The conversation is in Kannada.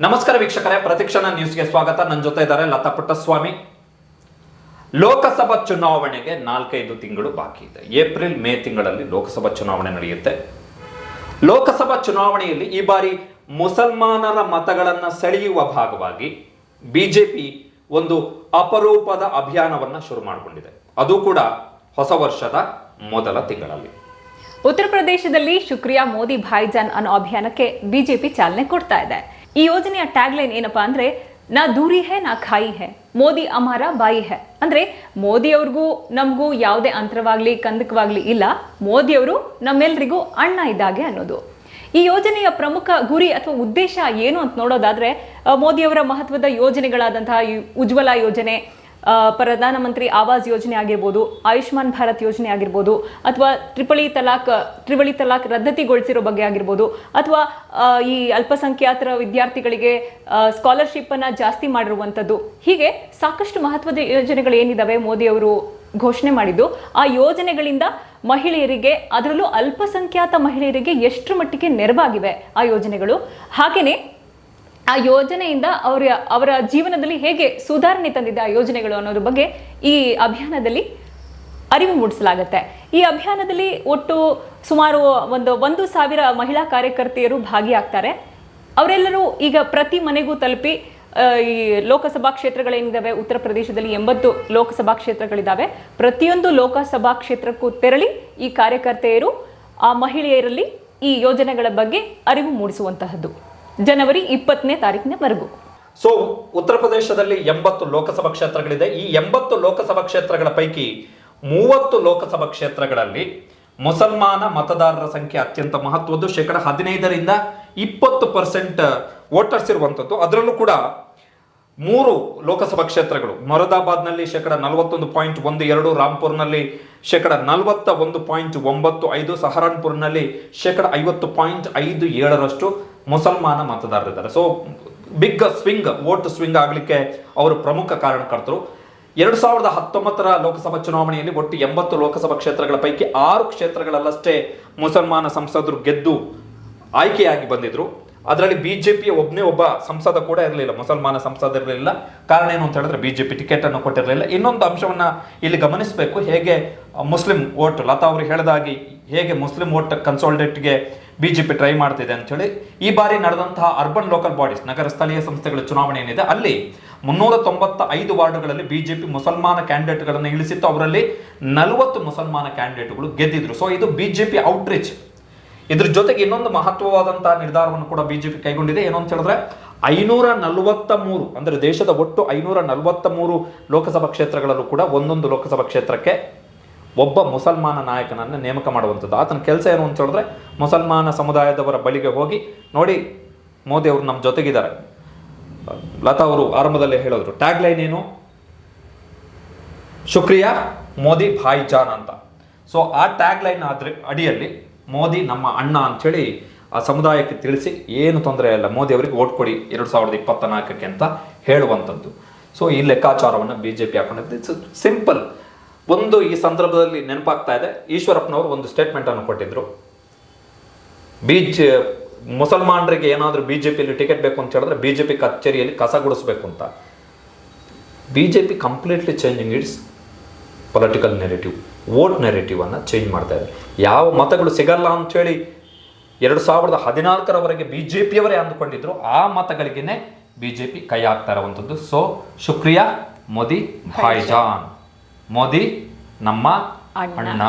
ನಮಸ್ಕಾರ ವೀಕ್ಷಕರೇ, ಪ್ರತಿಕ್ಷಣ ನ್ಯೂಸ್ಗೆ ಸ್ವಾಗತ. ನನ್ನ ಜೊತೆ ಇದ್ದಾರೆ ಲತಾ ಪುಟ್ಟಸ್ವಾಮಿ. ಲೋಕಸಭಾ ಚುನಾವಣೆಗೆ ನಾಲ್ಕೈದು ತಿಂಗಳು ಬಾಕಿ ಇದೆ. ಏಪ್ರಿಲ್, ಮೇ ತಿಂಗಳಲ್ಲಿ ಲೋಕಸಭಾ ಚುನಾವಣೆ ನಡೆಯುತ್ತೆ. ಲೋಕಸಭಾ ಚುನಾವಣೆಯಲ್ಲಿ ಈ ಬಾರಿ ಮುಸಲ್ಮಾನರ ಮತಗಳನ್ನ ಸೆಳೆಯುವ ಭಾಗವಾಗಿ ಬಿಜೆಪಿ ಒಂದು ಅಪರೂಪದ ಅಭಿಯಾನವನ್ನ ಶುರು ಮಾಡಿಕೊಂಡಿದೆ. ಅದು ಕೂಡ ಹೊಸ ವರ್ಷದ ಮೊದಲ ತಿಂಗಳಲ್ಲಿ. ಉತ್ತರ ಪ್ರದೇಶದಲ್ಲಿ ಶುಕ್ರಿಯಾ ಮೋದಿ ಭಾಯ್ಜಾನ್ ಅನ್ನೋ ಅಭಿಯಾನಕ್ಕೆ ಬಿಜೆಪಿ ಚಾಲನೆ ಕೊಡ್ತಾ ಇದೆ. ಈ ಯೋಜನೆಯ ಟ್ಯಾಗ್ಲೈನ್ ಏನಪ್ಪಾ ಅಂದ್ರೆ, ನಾ ದೂರಿ ಹೇ, ನಾ ಖಾಯಿ ಹೇ, ಮೋದಿ ಅಮಾರ ಬಾಯಿ ಹೇ. ಅಂದ್ರೆ, ಮೋದಿ ಅವ್ರಿಗೂ ನಮಗೂ ಯಾವುದೇ ಅಂತರವಾಗ್ಲಿ, ಕಂದಕವಾಗ್ಲಿ ಇಲ್ಲ ಮೋದಿಯವರು ನಮ್ಮೆಲ್ರಿಗೂ ಅಣ್ಣ ಇದ್ದಾಗೆ ಅನ್ನೋದು. ಈ ಯೋಜನೆಯ ಪ್ರಮುಖ ಗುರಿ ಅಥವಾ ಉದ್ದೇಶ ಏನು ಅಂತ ನೋಡೋದಾದ್ರೆ ಮೋದಿಯವರ ಮಹತ್ವದ ಯೋಜನೆಗಳಾದಂತಹ ಉಜ್ವಲ ಯೋಜನೆ ಪ್ರಧಾನಮಂತ್ರಿ ಆವಾಸ್ ಯೋಜನೆ ಆಗಿರ್ಬೋದು, ಆಯುಷ್ಮಾನ್ ಭಾರತ್ ಯೋಜನೆ ಆಗಿರ್ಬೋದು, ಅಥವಾ ತ್ರಿಪಳಿ ತಲಾಖ್ ತ್ರಿವಳಿ ತಲಾಖ್ ರದ್ದತಿಗೊಳಿಸಿರೋ ಬಗ್ಗೆ ಆಗಿರ್ಬೋದು, ಅಥವಾ ಈ ಅಲ್ಪಸಂಖ್ಯಾತರ ವಿದ್ಯಾರ್ಥಿಗಳಿಗೆ ಸ್ಕಾಲರ್ಶಿಪ್ ಅನ್ನ ಜಾಸ್ತಿ ಮಾಡಿರುವಂಥದ್ದು. ಹೀಗೆ ಸಾಕಷ್ಟು ಮಹತ್ವದ ಯೋಜನೆಗಳು ಏನಿದ್ದಾವೆ ಮೋದಿ ಅವರು ಘೋಷಣೆ ಮಾಡಿದ್ದು. ಆ ಯೋಜನೆಗಳಿಂದ ಮಹಿಳೆಯರಿಗೆ, ಅದರಲ್ಲೂ ಅಲ್ಪಸಂಖ್ಯಾತ ಮಹಿಳೆಯರಿಗೆ ಎಷ್ಟರ ಮಟ್ಟಿಗೆ ನೆರವಾಗಿವೆ ಆ ಯೋಜನೆಗಳು. ಹಾಗೇನೆ ಆ ಯೋಜನೆಯಿಂದ ಅವರ ಅವರ ಜೀವನದಲ್ಲಿ ಹೇಗೆ ಸುಧಾರಣೆ ತಂದಿದೆ ಆ ಯೋಜನೆಗಳು ಅನ್ನೋದ್ರ ಬಗ್ಗೆ ಈ ಅಭಿಯಾನದಲ್ಲಿ ಅರಿವು ಮೂಡಿಸಲಾಗುತ್ತೆ. ಈ ಅಭಿಯಾನದಲ್ಲಿ ಒಟ್ಟು ಸುಮಾರು ಒಂದು ಒಂದು ಸಾವಿರ ಮಹಿಳಾ ಕಾರ್ಯಕರ್ತೆಯರು ಭಾಗಿಯಾಗ್ತಾರೆ. ಅವರೆಲ್ಲರೂ ಈಗ ಪ್ರತಿ ಮನೆಗೂ ತಲುಪಿ ಈ ಲೋಕಸಭಾ ಕ್ಷೇತ್ರಗಳೇನಿದ್ದಾವೆ ಉತ್ತರ ಪ್ರದೇಶದಲ್ಲಿ ಎಂಬತ್ತು ಲೋಕಸಭಾ ಕ್ಷೇತ್ರಗಳಿದ್ದಾವೆ ಪ್ರತಿಯೊಂದು ಲೋಕಸಭಾ ಕ್ಷೇತ್ರಕ್ಕೂ ತೆರಳಿ ಈ ಕಾರ್ಯಕರ್ತೆಯರು, ಆ ಮಹಿಳೆಯರಲ್ಲಿ ಈ ಯೋಜನೆಗಳ ಬಗ್ಗೆ ಅರಿವು ಮೂಡಿಸುವಂತಹದ್ದು. ಜನವರಿ ಇಪ್ಪತ್ತನೇ ತಾರೀಕಿನವರೆಗೂ ಸೊ ಉತ್ತರ ಪ್ರದೇಶದಲ್ಲಿ ಎಂಬತ್ತು ಲೋಕಸಭಾ ಕ್ಷೇತ್ರಗಳಿದೆ. ಈ ಎಂಬತ್ತು ಲೋಕಸಭಾ ಕ್ಷೇತ್ರಗಳ ಪೈಕಿ ಮೂವತ್ತು ಲೋಕಸಭಾ ಕ್ಷೇತ್ರಗಳಲ್ಲಿ ಮುಸಲ್ಮಾನ ಮತದಾರರ ಸಂಖ್ಯೆ ಅತ್ಯಂತ ಮಹತ್ವದ್ದು. ಶೇಕಡ ಹದಿನೈದರಿಂದ ಇಪ್ಪತ್ತು ಪರ್ಸೆಂಟ್ ವೋಟರ್ಸ್ ಇರುವಂಥದ್ದು ಅದರಲ್ಲೂ ಕೂಡ ಮೂರು ಲೋಕಸಭಾ ಕ್ಷೇತ್ರಗಳು. ಮೊರದಾಬಾದ್ನಲ್ಲಿ ಶೇಕಡ ನಲವತ್ತೊಂದು ಪಾಯಿಂಟ್ ಒಂದು ಎರಡು, ರಾಂಪುರ್ನಲ್ಲಿ ಶೇಕಡ ನಲವತ್ತ ಒಂದು ಪಾಯಿಂಟ್ ಒಂಬತ್ತು ಐದು, ಸಹರಾನ್ಪುರ್ನಲ್ಲಿ ಶೇಕಡ ಐವತ್ತು ಪಾಯಿಂಟ್ ಐದು ಏಳರಷ್ಟು. ಮುಸಲ್ಮಾನ ಮತದಾರರಿದ್ದಾರೆ so big swing vote swing ಆಗಲಿಕ್ಕೆ ಅವರು ಪ್ರಮುಖ ಕಾರಣಕರ್ತರು. ಎರಡು ಸಾವಿರದ ಹತ್ತೊಂಬತ್ತರ ಲೋಕಸಭಾ ಚುನಾವಣೆಯಲ್ಲಿ ಒಟ್ಟು ಎಂಬತ್ತು ಲೋಕಸಭಾ ಕ್ಷೇತ್ರಗಳ ಪೈಕಿ ಆರು ಕ್ಷೇತ್ರಗಳಲ್ಲಷ್ಟೇ ಮುಸಲ್ಮಾನ ಸಂಸದರು ಗೆದ್ದು ಆಯ್ಕೆಯಾಗಿ ಬಂದಿದ್ರು. ಅದರಲ್ಲಿ ಬಿಜೆಪಿಯ ಒಬ್ಬನೇ ಒಬ್ಬ ಸಂಸದ ಕೂಡ ಇರಲಿಲ್ಲ, ಮುಸಲ್ಮಾನ ಸಂಸದ ಇರಲಿಲ್ಲ. ಕಾರಣ ಏನು ಅಂತ ಹೇಳಿದ್ರೆ ಬಿಜೆಪಿ ಟಿಕೆಟ್ ಅನ್ನು ಕೊಟ್ಟಿರಲಿಲ್ಲ. ಇನ್ನೊಂದು ಅಂಶವನ್ನ ಇಲ್ಲಿ ಗಮನಿಸಬೇಕು, ಹೇಗೆ ಮುಸ್ಲಿಂ ವೋಟ್, ಲತಾ ಅವರು ಹೇಳಿದಾಗಿ ಹೇಗೆ ಮುಸ್ಲಿಂ ವೋಟ್ ಕನ್ಸಾಲ್ಡೇಟ್ಗೆ ಬಿಜೆಪಿ ಟ್ರೈ ಮಾಡ್ತಿದೆ ಅಂತ ಹೇಳಿ ಈ ಬಾರಿ ನಡೆದಂತಹ ಅರ್ಬನ್ ಲೋಕಲ್ ಬಾಡೀಸ್ ನಗರ ಸ್ಥಳೀಯ ಸಂಸ್ಥೆಗಳ ಚುನಾವಣೆ ಏನಿದೆ, ಅಲ್ಲಿ ಮುನ್ನೂರ ತೊಂಬತ್ತ ಐದು ವಾರ್ಡ್ಗಳಲ್ಲಿ ಬಿಜೆಪಿ ಮುಸಲ್ಮಾನ ಕ್ಯಾಂಡಿಡೇಟ್ಗಳನ್ನು ಇಳಿಸಿತ್ತು. ಅವರಲ್ಲಿ ನಲವತ್ತು ಮುಸಲ್ಮಾನ ಕ್ಯಾಂಡಿಡೇಟ್ಗಳು ಗೆದ್ದಿದ್ರು. ಸೊ ಇದು ಬಿಜೆಪಿ ಔಟ್ರೀಚ್ ಇದ್ರ ಜೊತೆಗೆ ಇನ್ನೊಂದು ಮಹತ್ವವಾದಂತಹ ನಿರ್ಧಾರವನ್ನು ಕೂಡ ಬಿಜೆಪಿ ಕೈಗೊಂಡಿದೆ. ಏನು ಅಂತ ಹೇಳಿದ್ರೆ ಐನೂರ ನಲವತ್ತ ಮೂರು ಅಂದ್ರೆ ದೇಶದ ಒಟ್ಟು ಐನೂರ ನಲವತ್ತ ಮೂರು ಲೋಕಸಭಾ ಕ್ಷೇತ್ರಗಳಲ್ಲೂ ಕೂಡ ಒಂದೊಂದು ಲೋಕಸಭಾ ಕ್ಷೇತ್ರಕ್ಕೆ ಒಬ್ಬ ಮುಸಲ್ಮಾನ ನಾಯಕನನ್ನು ನೇಮಕ ಮಾಡುವಂಥದ್ದು. ಆತನ ಕೆಲಸ ಏನು ಅಂತ ಹೇಳಿದ್ರೆ, ಮುಸಲ್ಮಾನ ಸಮುದಾಯದವರ ಬಳಿಗೆ ಹೋಗಿ ನೋಡಿ ಮೋದಿ ಅವರು ನಮ್ಮ ಜೊತೆಗಿದ್ದಾರೆ. ಲತಾ ಅವರು ಆರಂಭದಲ್ಲಿ ಹೇಳಿದ್ರು ಟ್ಯಾಗ್ ಲೈನ್ ಏನು? ಶುಕ್ರಿಯಾ, ಮೋದಿ ಭಾಯ್ ಜಾನ್ ಅಂತ. ಸೊ ಆ ಟ್ಯಾಗ್ ಲೈನ್ ಆದ್ರೆ ಅಡಿಯಲ್ಲಿ ಮೋದಿ ನಮ್ಮ ಅಣ್ಣ ಅಂಥೇಳಿ ಆ ಸಮುದಾಯಕ್ಕೆ ತಿಳಿಸಿ, ಏನು ತೊಂದರೆ ಇಲ್ಲ, ಮೋದಿ ಅವರಿಗೆ ಓಟ್ ಕೊಡಿ, ಎರಡು ಸಾವಿರದ ಇಪ್ಪತ್ತ ನಾಲ್ಕಕ್ಕೆ ಅಂತ ಹೇಳುವಂಥದ್ದು. ಸೊ ಈ ಲೆಕ್ಕಾಚಾರವನ್ನು ಬಿ ಜೆ ಪಿ ಹಾಕೊಂಡಿದ್ದು ಸಿಂಪಲ್ ಒಂದು ಈ ಸಂದರ್ಭದಲ್ಲಿ ನೆನಪಾಗ್ತಾ ಇದೆ. ಈಶ್ವರಪ್ಪನವರು ಒಂದು ಸ್ಟೇಟ್ಮೆಂಟ್ ಅನ್ನು ಕೊಟ್ಟಿದ್ರು. ಬೀಚ್ ಮುಸಲ್ಮಾನರಿಗೆ ಏನಾದರೂ ಬಿ ಜೆ ಪಿಯಲ್ಲಿ ಟಿಕೆಟ್ ಬೇಕು ಅಂತ ಹೇಳಿದ್ರೆ ಬಿ ಜೆ ಪಿ ಕಚೇರಿಯಲ್ಲಿ ಕಸ ಗುಡಿಸ್ಬೇಕು ಅಂತ. B J P completely changing its political narrative vote narrative ಅನ್ನು ಚೇಂಜ್ ಮಾಡ್ತಾ ಇದೆ. ಯಾವ ಮತಗಳು ಸಿಗಲ್ಲ ಅಂಥೇಳಿ ಎರಡು ಸಾವಿರದ ಹದಿನಾಲ್ಕರವರೆಗೆ ಬಿ ಜೆ ಪಿಯವರೇ ಅಂದುಕೊಂಡಿದ್ರು. ಆ ಮತಗಳಿಗೇ ಬಿ ಜೆ ಪಿ ಕೈ ಹಾಕ್ತಾ ಇರುವಂಥದ್ದು ಸೊ ಶುಕ್ರಿಯಾ ಮೋದಿ ಭಾಯ್ಜಾನ್. ಮೋದಿ ನಮ್ಮ ಅಣ್ಣ.